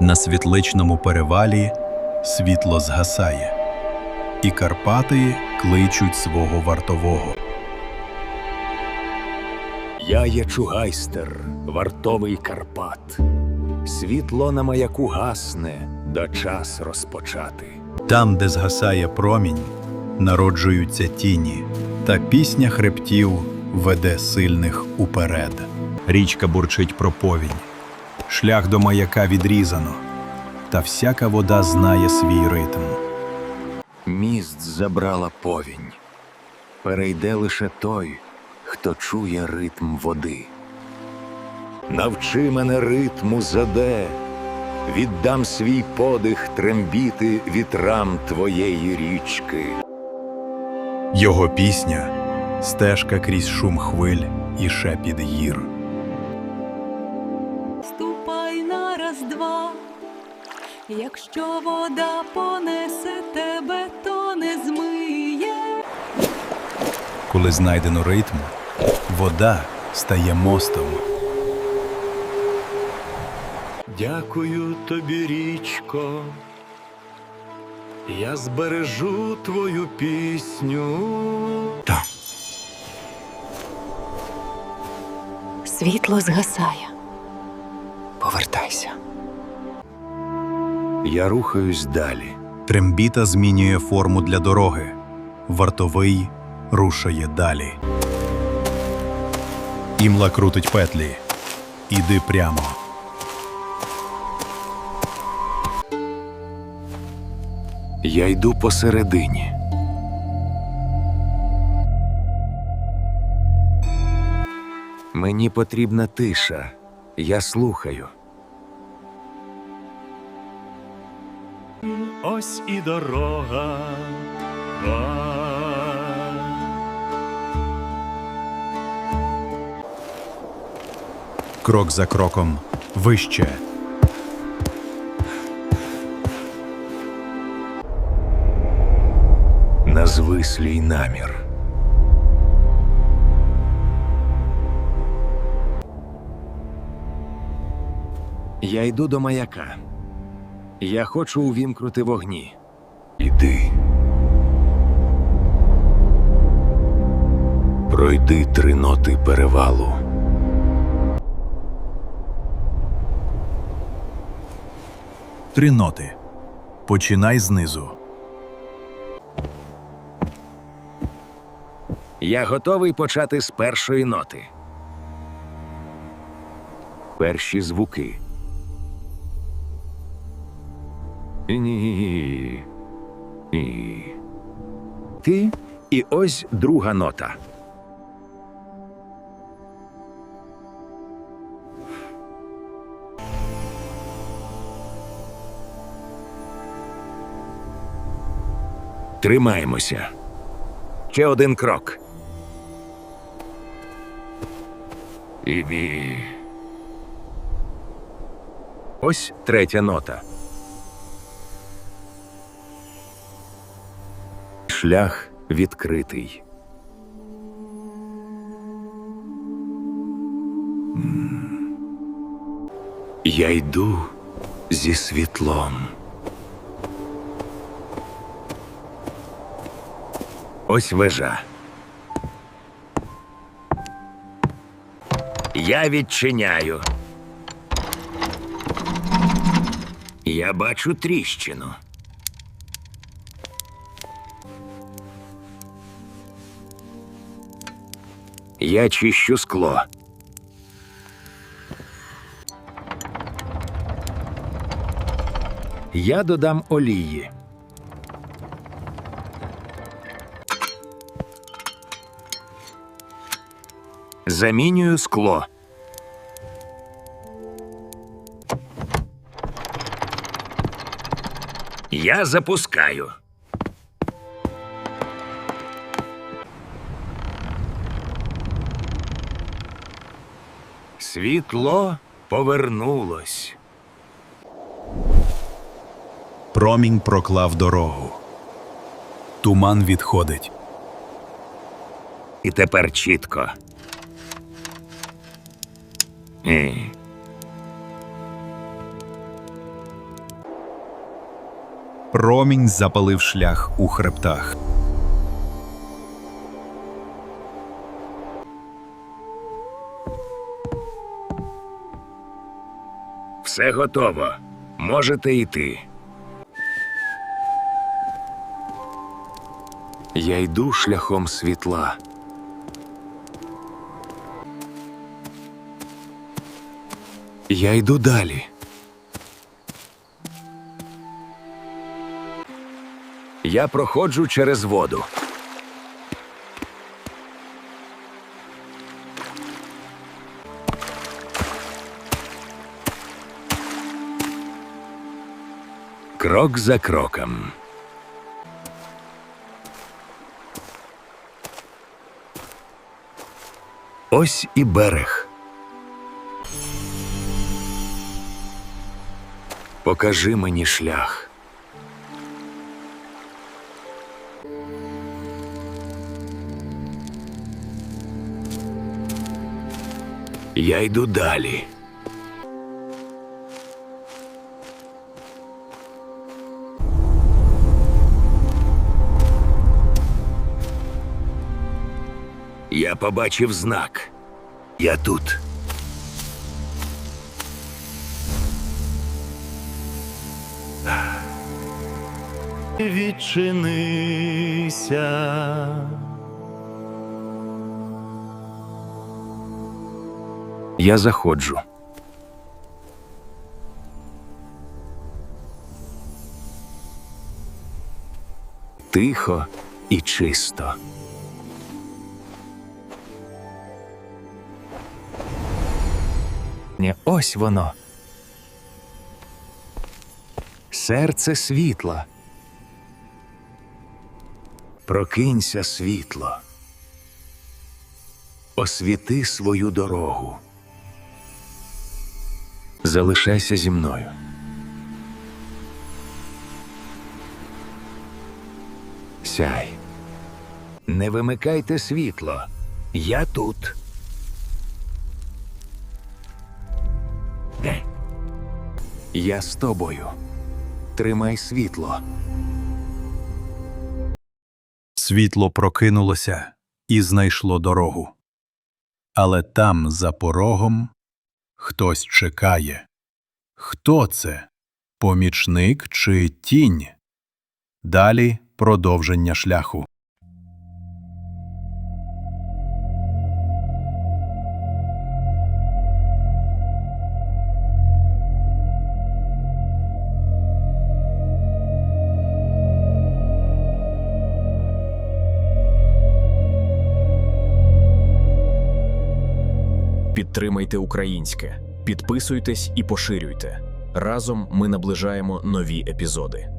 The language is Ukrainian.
На світличному перевалі світло згасає, і Карпати кличуть свого вартового. Я є чугайстер, вартовий Карпат. Світло на маяку гасне, да час розпочати. Там, де згасає промінь, народжуються тіні, та пісня хребтів веде сильних уперед. Річка бурчить про повінь, шлях до маяка відрізано, та всяка вода знає свій ритм. Міст забрала повінь. Перейде лише той, хто чує ритм води. Навчи мене ритму заде, віддам свій подих трембіти вітрам твоєї річки. Його пісня стежка крізь шум хвиль і шепіт гір. Якщо вода понесе тебе, то не змиє. Коли знайдено ритм, вода стає мостом. Дякую тобі, річко. Я збережу твою пісню. Світло згасає. Повертайся. Я рухаюсь далі. Трембіта змінює форму для дороги. Вартовий рушає далі. Імла крутить петлі. Іди прямо. Я йду посередині. Мені потрібна тиша. Я слухаю. Ось і дорога. Крок за кроком. Вище. Назви свій намір. Я йду до маяка. Я хочу увімкнути вогні. Іди. Пройди три ноти перевалу. Три ноти. Починай знизу. Я готовий почати з першої ноти. Перші звуки. Ні. Ні. Ти і ось друга нота. Тримаємося. Ще один крок. І. Ось третя нота. Шлях відкритий. Я йду зі світлом. Ось вежа. Я відчиняю. Я бачу тріщину. Я чищу скло. Я додам олії. Замінюю скло. Я запускаю. Світло повернулось. Промінь проклав дорогу. Туман відходить. І тепер чітко. Е. Промінь запалив шлях у хребтах. Все готово. Можете йти. Я йду шляхом світла. Я йду далі. Я проходжу через воду. Крок за кроком. Ось і берег. Покажи мені шлях. Я йду далі. Я побачив знак. Я тут. відчинися. Я заходжу. Тихо і чисто. Не ось воно. Серце світла. Прокинься, світло. Освіти свою дорогу. Залишайся зі мною. Сяй. Не вимикайте світло. Я тут. Я з тобою. Тримай світло. Світло прокинулося і знайшло дорогу. Але там, за порогом, хтось чекає. Хто це? Помічник чи тінь? Далі продовження шляху. Підтримайте українське, підписуйтесь і поширюйте. Разом ми наближаємо нові епізоди.